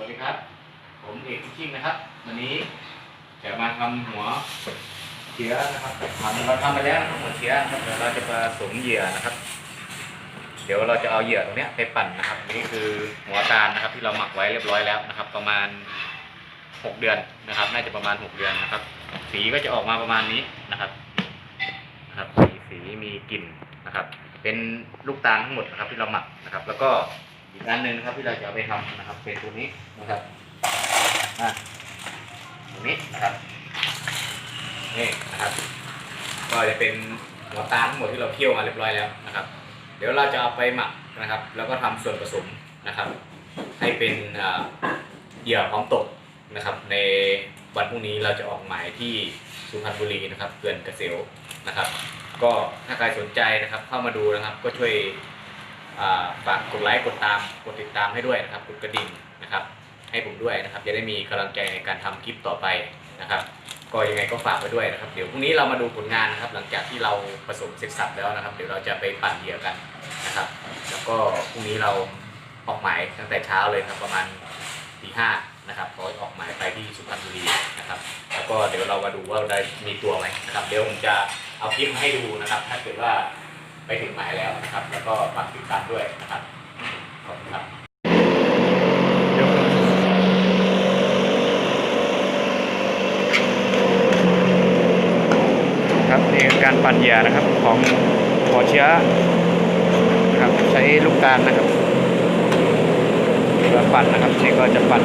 วัสดีครับ ผมเอกพิชิงนะครับ วันนี้จะมาทำหัวเชื้อนะครับทำเราทำไปแล้วหัวเชื้อนะครับเดี๋ยเราจะผสมเหยื่อนะครับ เดี๋ยวเราจะเอาเหยื่อตรงนี้ไปปั่นนะครับ นี่คือหัวตาลนะครับ ที่เราหมักไว้เรียบร้อยแล้วนะครับ ประมาณหกเดือนนะครับ น่าจะประมาณหกเดือนนะครับ สีก็จะออกมาประมาณนี้นะครับนะครับ สีสีมีกลิ่นนะครับ เป็นลูกตาลทั้งหมดนะครับ ที่เราหมักนะครับ แล้วก็ อีกอันหนึ่งนะครับที่เราจะเอาไปทำนะครับ เป็นตัวนี้นะครับอะตัวนี้นะครับนี่นะครับ ก็จะเป็นหัวตาลทั้งหมดที่เราเคี่ยวมาเรียบร้อยแล้วนะครับ เดี๋ยวเราจะเอาไปหมักนะครับ แล้วก็ทำส่วนผสมนะครับ ให้เป็นเหยื่อพร้อมตกนะครับ ในวันพรุ่งนี้เราจะออกหมายที่สุพรรณบุรีนะครับเขื่อนเกษวนะครับ ก็ถ้าใครสนใจนะครับเข้ามาดูนะครับ ก็ช่วย ฝากกดไลค์กดตามกดติดตามให้ด้วยนะครับกดกระดิ่งนะครับ ให้ผมด้วยนะครับ จะได้มีกำลังใจในการทำคลิปต่อไปนะครับ ก็ยังไงก็ฝากไว้ด้วยนะครับ เดี๋ยวพรุ่งนี้เรามาดูผลงานนะครับ หลังจากที่เราผสมเสร็จสับแล้วนะครับ เดี๋ยวเราจะไปปั่นเหยื่อกันนะครับ แล้วก็พรุ่งนี้เราออกหมายตั้งแต่เช้าเลยครับประมาณตีห้านะครับเขาออกหมายไปที่สุพรรณบุรีนะครับ แล้วก็เดี๋ยวเรามาดูว่าได้มีตัวไหมนะครับ เดี๋ยวผมจะเอาคลิปมาให้ดูนะครับ ถ้าเกิดว่า ไปถึงหมายแล้วนะครับ แล้วก็ฝากติดตามด้วยนะครับขอบคุณครับครับนี่คือการปั่นเหยื่อนะครับของหัวเชื้อนะครับใช้ลูกตาลนะครับเพื่อปั่นนะครับนี่ก็จะปั่น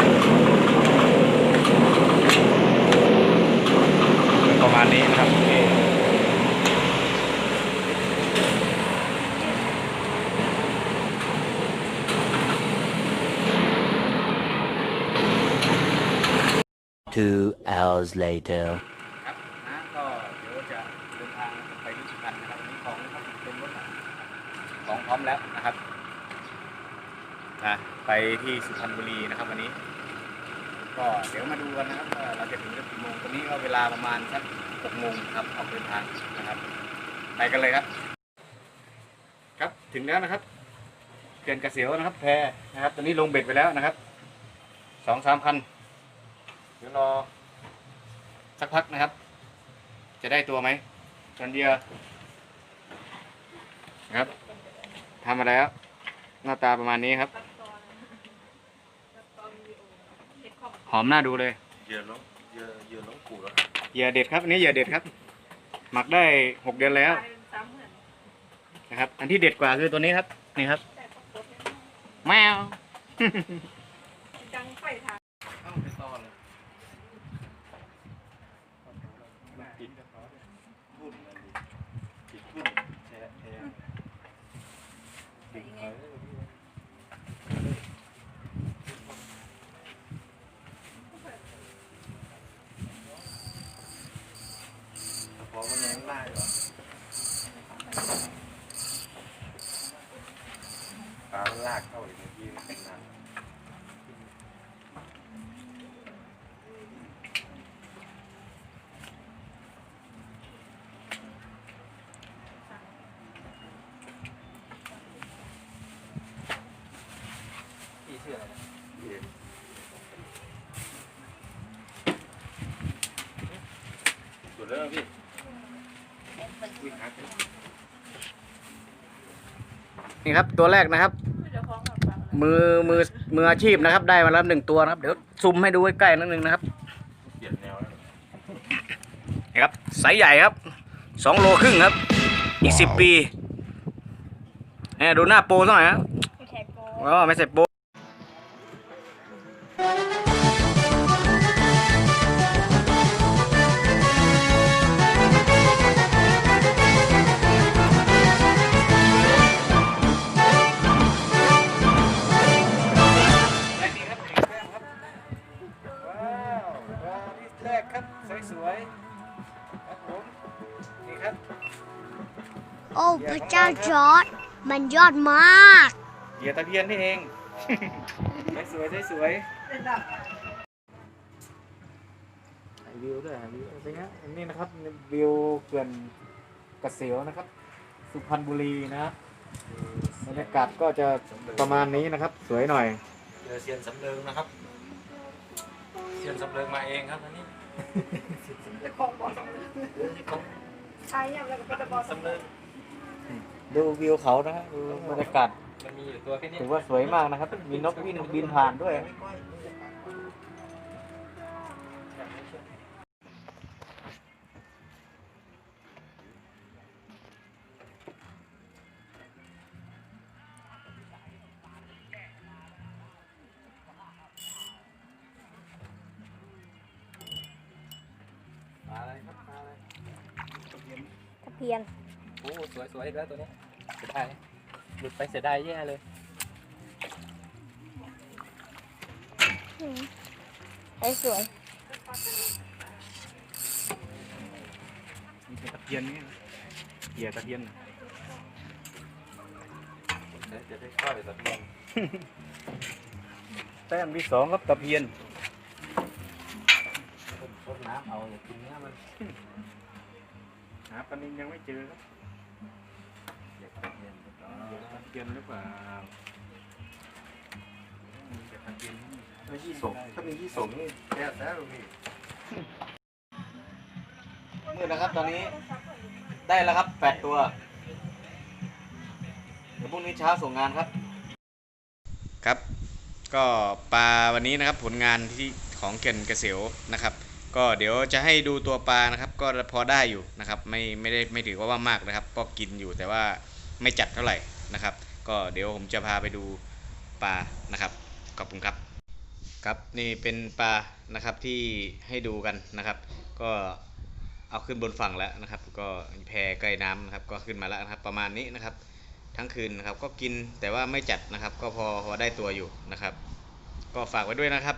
ประมาณนี้นะครับนี่ Two hours later. ครับนะก็เดี๋ยวจะเดินทางไปที่สุพรรณนะครับมีของนะครับเต็มรถแล้วของพร้อมแล้วนะครับนะไปที่สุพรรณบุรีนะครับวันนี้ ก็เดี๋ยวมาดูกันนะครับว่าเราจะถึงกี่โมงตอนนี้ก็เวลาประมาณสักหกโมงครับออกเดินทางนะครับ ไปกันเลยครับ ครับถึงแล้วนะครับเขื่อนกระเสียวนะครับ แพนะครับ ตอนนี้ลงเบ็ดไปแล้วนะครับสองสามพัน ดี๋ยวรอ สักพักนะครับ จะได้ตัวไหมตอนเดียวนะครับทำมาแล้ว หน้าตาประมาณนี้ครับ หอมหน้าดูเลยเหยื่อน้องเหยื่อเหยื่อน้องกูแล้วเหยื่อเด็ดครับอันนี้เหยื่อเด็ดครับ หมักได้หกเดือนแล้วนะครับ อันที่เด็ดกว่าคือตัวนี้ครับ นี่ครับ แมว จังไฟทาง เอ้าไปต่อเลย มันติดทุ่นอะไรติดทุ่นแช่แช่ติดไฟพอมันยังได้เหรอปลามันลากเข้าอีกเมื่อกี้มันเป็นน้ำ พี่เชื่ออะไรเย็นสุดแล้วพี่นี่ครับตัวแรกนะครับเดี๋ยวฟ้องกับฟังมือมือมืออาชีพนะครับ ได้มาแล้วหนึ่งตัวนะครับ เดี๋ยวซูมให้ดูใกล้ๆนิดนึงนะครับเปลี่ยนแนวแล้วนี่ครับไซส์ใหญ่ครับสองโลครึ่งครับ อีกสิบปีเนี่ยดูหน้าโปรสักหน่อยครับแขกโกอ๋อไม่ใส่โปร โอ้พระเจ้าจอร์ดมันยอดมาก เหยื่อตะเพียนนี่เอง สวยๆสวยๆถ่ายวิวด้วยถ่ายวิวเป็นไงอันนี้นะครับวิวเขื่อนกระเสียวนะครับ สุพรรณบุรีนะครับบรรยากาศก็จะประมาณนี้นะครับ สวยหน่อย เจอเซียนสำเริงนะครับอเชิญสำเริงมาเองครับอันนี้แล้วของบอสองเลยใช่ยังแล้วก็เป็นบอสองสำเริง ดูวิวเขานะฮะดูบรรยากาศมันมีอยู่ตัวแค่นี้ถือว่าสวยมากนะครับ มีนกบินบินผ่านด้วย มาอะไรครับมาอะไรตะเพียน โอ้สวยสวยอีกแล้วตัวนี้เสียดายหลุดไปเสียดายแย่เลย ไอ้สวยมีตะเพียนนี่เหยื่อตะเพียนเดี๋ยวจะได้ก้อยแบบนี้แต้มที่สองครับตะเพียนต้นน้ำเอาอย่ากินเนื้อมันหาปลานินยังไม่เจอครับ อยากกินเนื้อ เหยื่อตะเพียนหรือเปล่ามีแต่ตะเพียนไม่มีถ้ายี่สงถ้ามียี่สงนี่แย่แล้วพี่มืดนะครับตอนนี้ได้แล้วครับแปดตัว เดี๋ยวพรุ่งนี้เช้าส่งงานครับ ครับ ก็ปลาวันนี้นะครับผลงานที่ของเก่นเกษวนะครับ ก็เดี๋ยวจะให้ดูตัวปลานะครับ ก็พอได้อยู่นะครับ ไม่ไม่ได้ไม่ถือว่าว่ามากนะครับ ก็กินอยู่แต่ว่า ไม่จัดเท่าไหร่นะครับ ก็เดี๋ยวผมจะพาไปดูปลานะครับขอบคุณครับครับนี่เป็นปลานะครับที่ให้ดูกันนะครับ ก็เอาขึ้นบนฝั่งแล้วนะครับ ก็แพใกล้น้ำนะครับก็ขึ้นมาแล้วนะครับ ประมาณนี้นะครับ ทั้งคืนนะครับก็กินแต่ว่าไม่จัดนะครับ ก็พอพอได้ตัวอยู่นะครับ ก็ฝากไว้ด้วยนะครับ